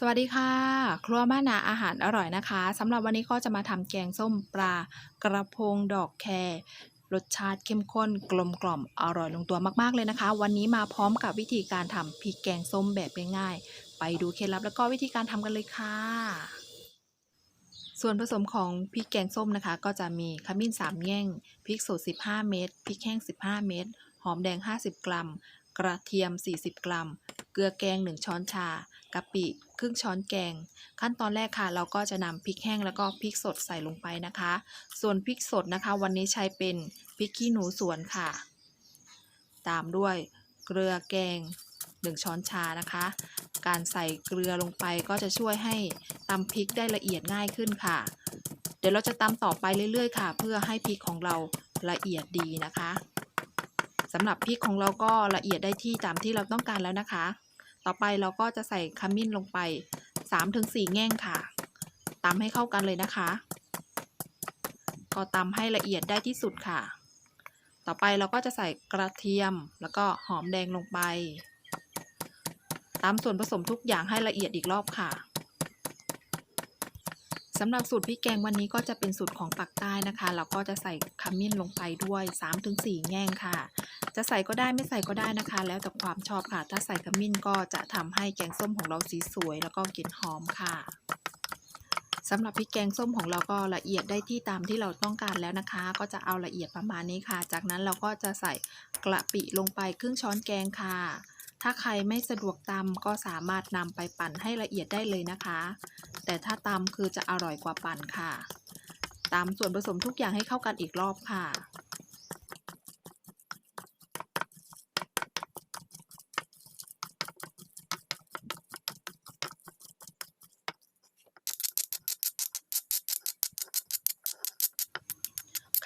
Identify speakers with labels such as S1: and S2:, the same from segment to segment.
S1: สวัสดีค่ะ ครัวบ้านนาอาหารอร่อยนะคะสำหรับวันนี้ก็จะมาทำแกงส้มปลากระพงดอกแครรสชาติเข้มข้นกลมกล่อมอร่อยลงตัวมาก ๆ เลยนะคะ วันนี้มาพร้อมกับวิธีการทำพริกแกงส้มแบบง่ายๆ ไปดูเคล็ดลับแล้วก็วิธีการทำกันเลยค่ะ ส่วนผสมของพริกแกงส้มนะคะ ก็จะมีขมิ้น3แง่งพริกสด15 เม็ดพริกแห้ง 15 เม็ดหอมแดง 50 กรัม กระเทียม 40 กรัม เกลือแกง 1 ช้อนชากะปิ ครึ่งช้อนแกง ขั้นตอนแรกค่ะ เราก็จะนำพริกแห้งแล้วก็พริกสดใส่ลงไปนะคะ ส่วนพริกสดนะคะ วันนี้ใช้เป็นพริกขี้หนูสวนค่ะ ตามด้วยเกลือแกง 1 ช้อนชานะคะ การใส่เกลือลงไปก็จะช่วยให้ตำพริกได้ละเอียดง่ายขึ้นค่ะ เดี๋ยวเราจะตำต่อไปเรื่อยๆค่ะ เพื่อให้พริกของเราละเอียดดีนะคะสำหรับพริกของเราก็ละเอียดได้ที่ตามที่เราต้องการแล้วนะคะ ต่อไปเราก็จะใส่ขมิ้นลงไป 3-4 แง่งค่ะตำให้เข้ากันเลยนะคะ ก็ตำให้ละเอียดได้ที่สุดค่ะ ต่อไปเราก็จะใส่กระเทียมแล้วก็หอมแดงลงไปตำส่วนผสมทุกอย่างให้ละเอียดอีกรอบค่ะ สำหรับสูตรพริกแกงวันนี้ก็จะเป็นสูตรของปักใต้นะคะเราก็จะใส่ขมิ้นลงไปด้วย 3-4 แง่งค่ะ จะใส่ก็ได้ไม่ใส่ก็ได้นะคะ แล้วแต่ความชอบค่ะ ถ้าใส่ขมิ้นก็จะทำให้แกงส้มของเราสีสวย แล้วก็กลิ่นหอมค่ะสำหรับพริกแกงส้มของเราก็ละเอียดได้ที่ตามที่เราต้องการแล้วนะคะ ก็จะเอาละเอียดประมาณนี้ค่ะ จากนั้นเราก็จะใส่กระปิลงไปครึ่งช้อนแกงค่ะ ถ้าใครไม่สะดวกตำก็สามารถนำไปปั่นให้ละเอียดได้เลยนะคะ แต่ถ้าตำคือจะอร่อยกว่าปั่นค่ะตามส่วนผสมทุกอย่างให้เข้ากันอีกรอบค่ะ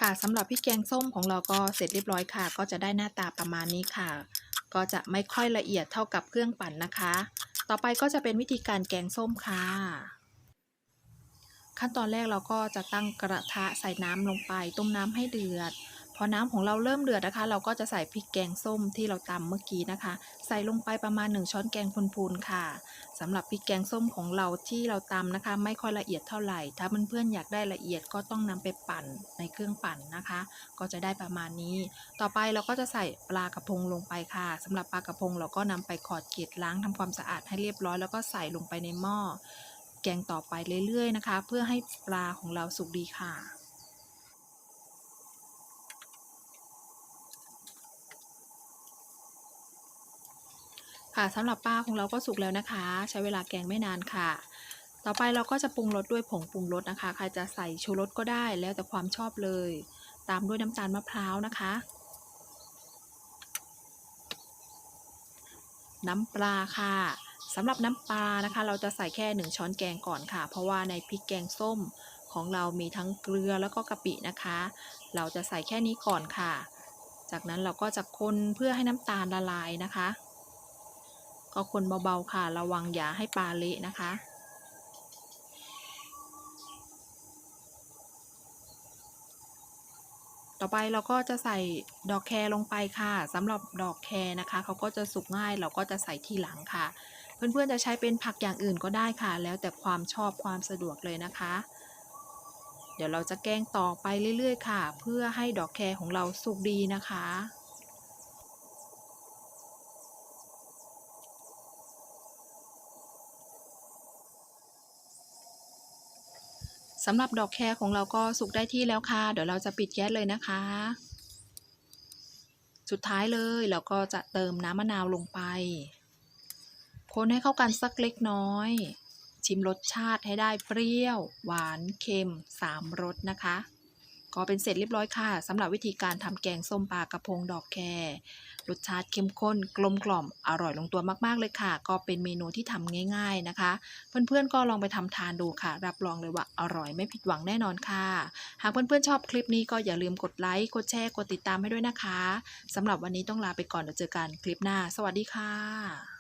S1: ค่ะสำหรับพริกแกงส้มของเราก็เสร็จเรียบร้อยค่ะ ก็จะได้หน้าตาประมาณนี้ค่ะ ก็จะไม่ค่อยละเอียดเท่ากับเครื่องปั่นนะคะ ต่อไปก็จะเป็นวิธีการแกงส้มค่ะ ขั้นตอนแรกเราก็จะตั้งกระทะใส่น้ำลงไป ต้มน้ำให้เดือด อน้ำของเราเริ่มเดือดนะคะ เราก็จะใส่พริกแกงส้มที่เราตำเมื่อกี้นะคะ ใส่ลงไปประมาณ 1 ช้อนแกงพูนๆค่ะสำหรับพริกแกงส้มของเราที่เราตำนะคะ ไม่ค่อยละเอียดเท่าไหร่ ถ้าเพื่อนๆอยากได้ละเอียดก็ต้องนำไปปั่นในเครื่องปั่นนะคะ ก็จะได้ประมาณนี้ ต่อไปเราก็จะใส่ปลากระพงลงไปค่ะสำหรับปลากระพงเราก็นำไปขอดเกล็ดล้างทำความสะอาดให้เรียบร้อย แล้วก็ใส่ลงไปในหม้อแกงต่อไปเรื่อยๆนะคะ เพื่อให้ปลาของเราสุกดีค่ะ ค่ะสำหรับปลาของเราก็สุกแล้วนะคะ ใช้เวลาแกงไม่นานค่ะ ต่อไปเราก็จะปรุงรสด้วยผงปรุงรสนะคะ ใครจะใส่ชูรสก็ได้แล้วแต่ความชอบเลย ตามด้วยน้ำตาลมะพร้าวนะคะ น้ำปลาค่ะสำหรับน้ำปลานะคะ เราจะใส่แค่ 1 ช้อนแกงก่อนค่ะ เพราะว่าในพริกแกงส้มของเรามีทั้งเกลือแล้วก็กะปินะคะ เราจะใส่แค่นี้ก่อนค่ะ จากนั้นเราก็จะคนเพื่อให้น้ำตาลละลายนะคะ ก็คนเบาๆค่ะ ระวังอย่าให้ปลาเละนะคะ ต่อไปเราก็จะใส่ดอกแครลงไปค่ะสำหรับดอกแครนะคะเขาก็จะสุกง่ายเราก็จะใส่ทีหลังค่ะ เพื่อนๆจะใช้เป็นผักอย่างอื่นก็ได้ค่ะ แล้วแต่ความชอบความสะดวกเลยนะคะเดี๋ยวเราจะแกงต่อไปเรื่อย ๆ ค่ะ เพื่อให้ดอกแครของเราสุกดีนะคะ สำหรับดอกแครของเราก็สุกได้ที่แล้วค่ะ เดี๋ยวเราจะปิดแก๊สเลยนะคะ สุดท้ายเลยเราก็จะเติมน้ำมะนาวลงไป คนให้เข้ากันสักเล็กน้อย ชิมรสชาติให้ได้เปรี้ยว หวานเค็ม3รสนะคะ ก็เป็นเสร็จเรียบร้อยค่ะสำหรับวิธีการทำแกงส้มปลากระพงดอกแครรสชาติเข้มข้น กลมกล่อมอร่อยลงตัวมาก ๆ เลยค่ะ ก็เป็นเมนูที่ทำง่าย ๆนะคะ เพื่อนๆก็ลองไปทำทานดูค่ะ รับรองเลยว่าอร่อยไม่ผิดหวังแน่นอนค่ะ หากเพื่อนๆชอบคลิปนี้ก็อย่าลืมกดไลค์กดแชร์กดติดตามให้ด้วยนะคะสำหรับวันนี้ต้องลาไปก่อนเดี๋ยวเจอกันคลิปหน้า สวัสดีค่ะ